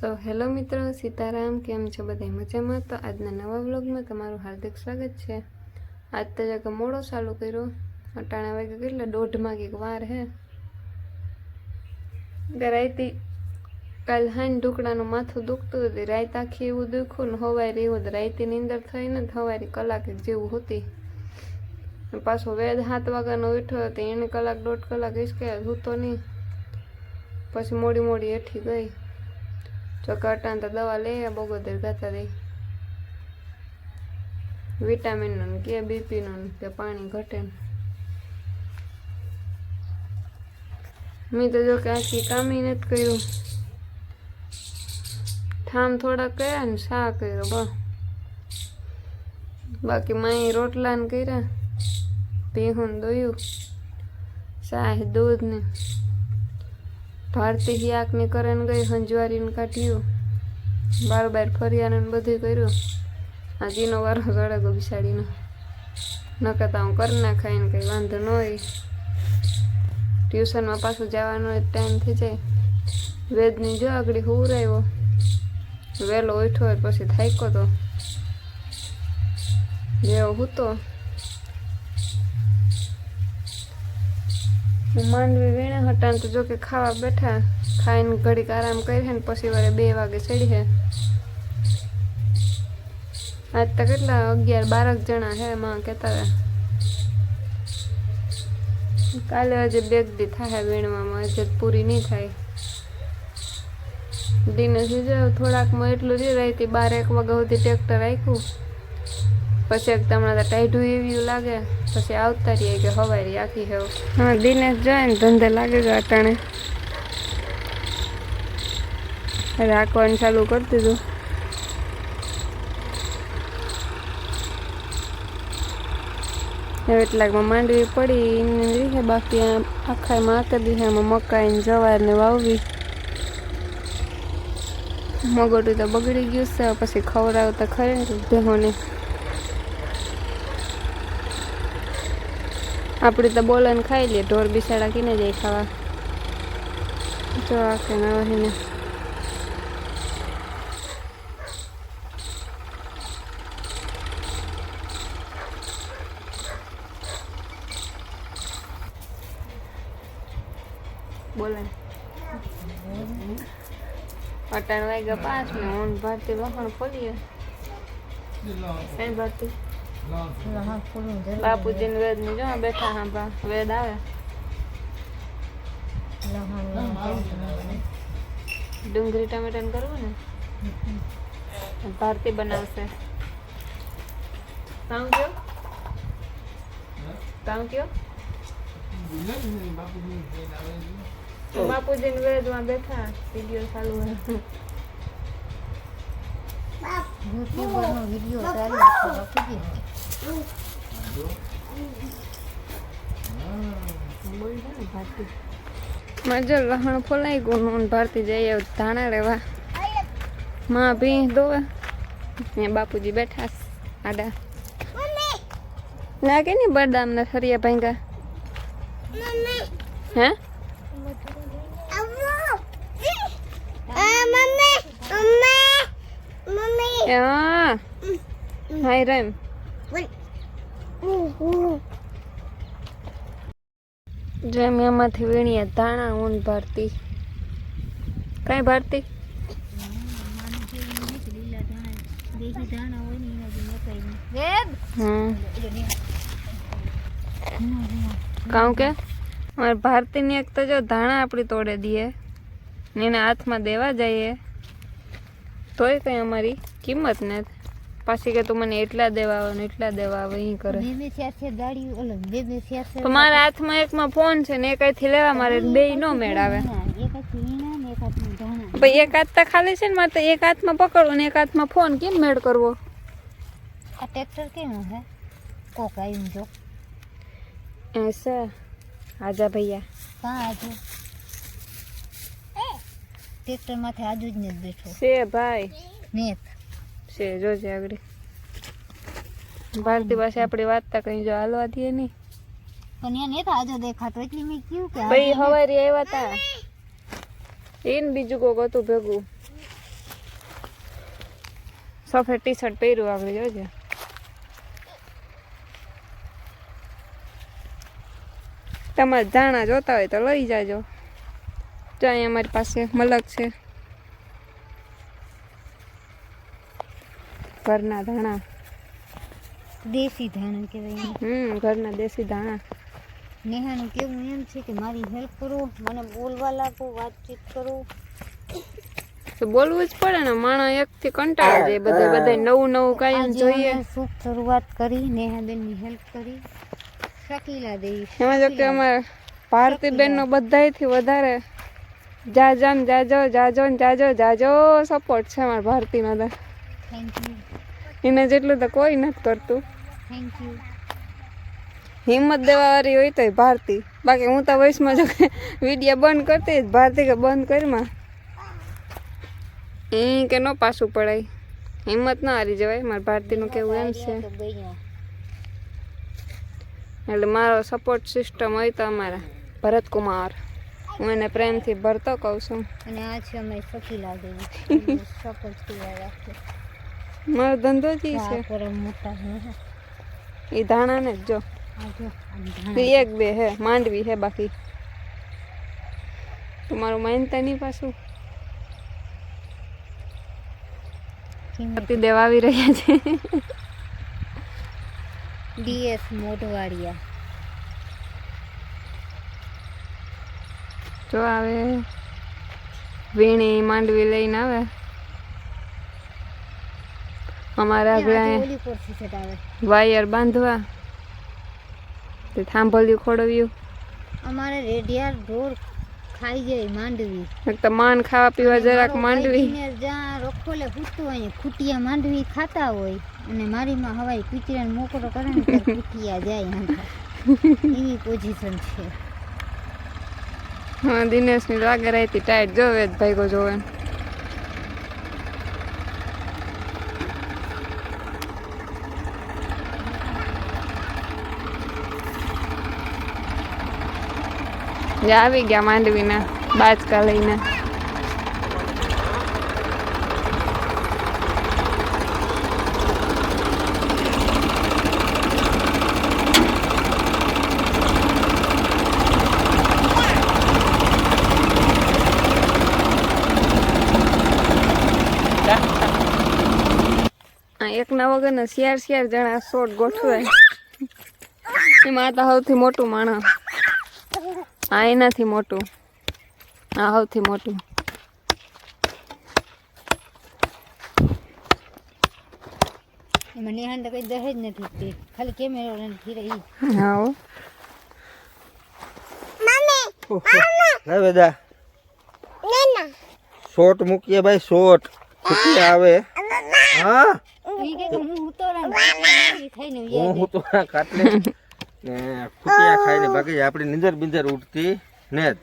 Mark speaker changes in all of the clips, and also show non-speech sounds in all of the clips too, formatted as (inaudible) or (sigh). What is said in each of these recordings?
Speaker 1: So hello મિત્રો, સીતારામ, કેમ છો બધા મજામાં? તો આજના નવા વ્લોગમાં તમારું હાર્દિક સ્વાગત છે. આજ તો જગ મોડો ચાલુ કર્યો. અટાણા વાગે કેટલા? દોઢમાં કંઈક વાર હે. રાયતી કાલ હાન ઢુકડાનું માથું દુખતું હતું રાત આખી એવું દુખ્યું ને હવારે રહ્યું રાયતી રાયતીની અંદર થઈને ને હવારે કલાક જેવું હતી. પાછો વેદ સાત વાગ્યાનો ઉઠ્યો હતો એને કલાક દોઢ કલાક હિસકે સૂતો નહીં. પછી મોડી મોડી હેઠી ગઈ. જો કટાણ તો દવા લે બગોદર ગાતા દઈ વિટામિનનું કે બીપીનું કે, પાણી ઘટે મેં તો જો કે આખી કામી નથી કર્યું. ઠામ થોડા કર્યા ને શા કર્યો બ બાકી માય રોટલા ને કર્યા ને દોયું, શાહ દૂધ ને. ભારતી હિયાક ને કરે ને ગઈ, હંજવારીને કાઢ્યું. બાર બાર ફર્યા ને બધું કર્યું. આ જીનો વારો ચડે ગયો બિસાડીનો ન કહેતા હું કરી નાખાય ને કંઈ વાંધો ન હોય. ટ્યુશનમાં પાછું જવાનો ટાઈમ થઈ જાય. વેદની જો આગળ હુરાયો વહેલો ઉઠ્યો પછી થાક્યો તો. જેવો હતો. હું માંડવી વીણે હટાણ તો જો કે ખાવા બેઠા, ખાઈને ઘડીક આરામ કરી ને પછી વારે બે વાગે ચડી હે આજ તો કેટલા અગિયાર બારક જણા હે એમાં કહેતા હતા. કાલે હજી બેગ દી થાય વીણવામાં, હજી પૂરી નહીં થાય. દિને જાવ થોડાકમાં એટલું જ રહી બાર એક વાગ્યા સુધી ટ્રેક્ટર રાખ્યું. પછી એક તમને ટાઈઢું એવું લાગે, પછી આવતા રહીએ કે હવારી આખી હેવ. હા, દિનેશ જાય ને, ધંધે લાગે કે અટાણે. રાખવાનું ચાલુ કરી દીધું. એટલાકમાં માંડવી પડી લીધે બાકી આખા આખી દિશામાં મકાઈ ને જવાર ને વાવવી. મગોટું તો બગડી ગયું છે પછી ખવડાવતા ખરે ને આપણે તો બોલન ખાઈ લે, ઢોર બિસાડા કીને જાય ખાવા. જો આખે નવાહીને બોલે અટાણ વાગ્યા પાંચ ને, હું ભારતી વખણ ખોલીએ. કઈ ભારતી? બાપુજી વેદની જો બેઠા હા વેદ આવે? ડુંગળી ટમેટા ને કરવું ને? ભારતી બનાવશે. કામ કયો કામ કયો બાપુજી ને વેદમાં બેઠા. વીડિયો ચાલુ હોય.
Speaker 2: યુટ્યુબરનો વીડિયો ચાલુ છે બાપુજી.
Speaker 1: મજો લહણ ફોલાઈ ગયું નોન ભારતી જઈએ ધાણા લેવા. માં ભી દોવે. ને બાપુજી બેઠા આડા. લાગે ને બદામ ને સરિયા ભાંગા. હે? હા. હાય રેમ. જેમ એમાંથી વીણીએ ધાણા, ઊન, ભારતી. કઈ ભારતી? કાઉ કે અમારે ભારતીની એક તો જો ધાણા આપણી તોડે દઈએ ને એના હાથમાં દેવા જઈએ, તોય કઈ અમારી કિંમત ને પાછી કે તું મને એટલા દેવા આવે ને એટલા દેવા આવે ઈ કરે.
Speaker 2: બે બે ચાર ચાર ગાડી ઓલો બે બે ચાર ચાર
Speaker 1: તો મારા હાથમાં એકમાં ફોન છે ને એક અહીંથી લેવા મારે બે નો મેળ આવે.
Speaker 2: ને
Speaker 1: ભાઈ એક હાથ તો ખાલી છે ને મારે તો એક હાથમાં પકડવો ને એક હાથમાં ફોન કેમ મેળ કરવો?
Speaker 2: આ ટ્રેક્ટર કેમ હે કોક આવ્યું જો.
Speaker 1: એસા આજા ભૈયા.
Speaker 2: કા આજુ. ટ્રેક્ટર માથે આજુ જ નથી બેઠો.
Speaker 1: છે ભાઈ.
Speaker 2: નેત.
Speaker 1: છે જોજે આગળ. ભારતી પાસે આપણી વાતતા કઈ જો હાલવા દે નહીં.
Speaker 2: પણ એને નેત આજો દેખાતો એટલે મેં કીધું કે
Speaker 1: ભાઈ હવારી આવ્યા તા. એને બીજું કોક હતું ભેગું. સફેદ ટી શર્ટ પહેર્યું આગળ જોજે. તમારે જાણા જોતા હોય તો લઈ જાજો. જો અહીંયા અમારી પાસે મલક છે. ઘરના ધાણા.
Speaker 2: દેશી ધાણા કહેવાય
Speaker 1: હમ ઘરના દેશી ધાણા.
Speaker 2: નેહાનું કેવું એમ છે કે મારી હેલ્પ કરો મને બોલવા લાગો વાતચીત કરો.
Speaker 1: તો બોલવું જ પડે ને માણસ એકથી કંટાળી જાય બધે બધે નવું નવું કાંઈ જોઈએ.
Speaker 2: શુભ શરૂઆત કરી નેહાબેનની હેલ્પ કરી. શકીલા દેવી
Speaker 1: એમાં જો કે અમારે ભારતીબેન નો બધાયથી વધારે જાજો ને જાજો જાજો ને જાજો જાજો સપોર્ટ છે અમારા ભારતીનો તો
Speaker 2: થેન્ક યુ
Speaker 1: એને જેટલું તો કોઈ નથી કરતું.
Speaker 2: થેન્ક યુ
Speaker 1: હિંમત દેવાવાળી હોય તો ભારતી. બાકી હું તો વયસમાં જો વીડિયો બંધ કરતી જ ભારતી કે બંધ કરીમાં. એ કે ન પાછું પડાય. હિંમત ના હારી જવાય મારા ભારતીનું કેવું એમ છે. એટલે મારો સપોર્ટ સિસ્ટમ હોય તો અમારા. ભરતકુમાર હું એને પ્રેમથી ભરતો કહું છું.
Speaker 2: અને આ છે અમે સખી લાગે સપોર્ટ (laughs)
Speaker 1: મારો ધંધો જ છે.
Speaker 2: મોટા
Speaker 1: એ ધાણા ને જ એક બે હે માંડવી હે બાકી. તમારું માનતા નહીં પાછું. પતિ દેવા આવી રહ્યા છે.
Speaker 2: ડીએસ મોઢવાડિયા.
Speaker 1: જો આવે. વીણી માંડવી લઈને આવે. અમારે આગળ વાયર બાંધવા. તે થાંભલ્યું ખોડવ્યું
Speaker 2: અમારે રેડિયાર ઢોર ખાઈ જાય માંડવી.
Speaker 1: તો માન ખાવા પીવા જરાક માંડવી.
Speaker 2: જ્યાં રખોલે ખૂટતું હોય ખૂટિયા માંડવી ખાતા હોય અને મારીમાં હવાઈ કૂતરાને મોકરો કરે ને ખૂટિયા જાય એવી પોઝિશન છે.
Speaker 1: હા દિનેશની લાગે રહેતી ટાઈટ જોવે જ ભાઈકો જોવે. આવી ગયા માંડવીના બાજકા લઈને એકના વગરના શિયાર શિયાર જણા શોટ ગોઠવે એમાં તો સૌથી મોટું માણસ આ એનાથી મોટું. આ સૌથી મોટું.
Speaker 2: એમાં નેહાન તો કઈ દહેજ નથી તે. ખાલી કેમેરો નથી રહી
Speaker 1: હા હો.
Speaker 3: હે બેદા શોટ મૂકીએ ભાઈ શોટ. ખૂટી આવે. હા.
Speaker 2: ઈ કે કે હું ઉતોરા ને થઈને
Speaker 3: હું
Speaker 2: વ્યા
Speaker 3: હું તો આ ખાટલે. ને ખૂટિયા ખાઈને બાકી આપણી નિંદર બિંદર ઉઠતી ને જ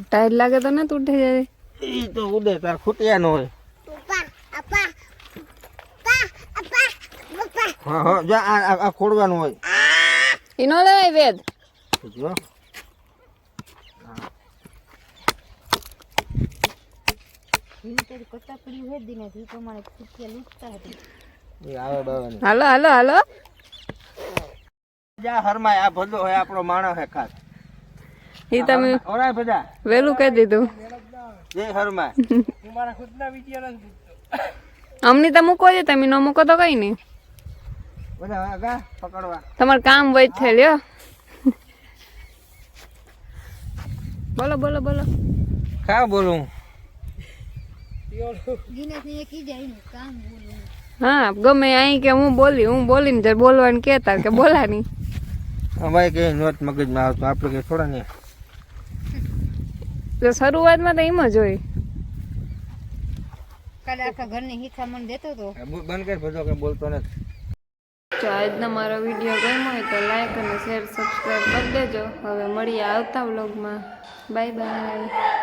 Speaker 1: ટાઈટ લાગે તો ને ઉઠે જાય
Speaker 3: ઈ તો ઉડે તાર ખૂટિયા ન હોય. હા હા જો આ આ- આ ખોડવાનું હોય.
Speaker 1: એ નો લેવાય વેદ.
Speaker 3: જો.
Speaker 2: હાલો તારી કટાકડી
Speaker 3: જા હરમાય આ ભલો હોય આપણો માણસ હે ખાસ.
Speaker 1: એ તમે
Speaker 3: ઓરાય બધા.
Speaker 1: વહેલું કહી દીધું.
Speaker 3: જય હરમાય
Speaker 1: અમની તો મૂકો છે તમે ન મૂકો તો કઈ નહીં.
Speaker 3: બધા આગા પકડવા.
Speaker 1: તમારું કામ વૈદ થાય લ્યો. બોલો બોલો બોલો.
Speaker 3: કા બોલું?
Speaker 2: દિનેશ ને કી જાય ને કામ બોલું
Speaker 1: હા ગમે અહીં કે હું બોલી હું બોલીને જયારે બોલવાનું કેતા કે બોલાની.
Speaker 3: અમારે કઈ નોટ મગજમાં આવતું. આપણે કઈ થોડા ને
Speaker 1: તો શરૂઆતમાં તો એમ જ હોય.
Speaker 2: કાલે આખા ઘરને હિથામણ દેતો તો.
Speaker 3: બંધ કર બધો કે બોલતો નથી.
Speaker 1: જો આજનો મારો વીડિયો ગમ્યો હોય તો લાઈક અને શેર સબસ્ક્રાઈબ કરી દેજો. હવે મળીએ આવતા વ્લોગમાં બાય બાય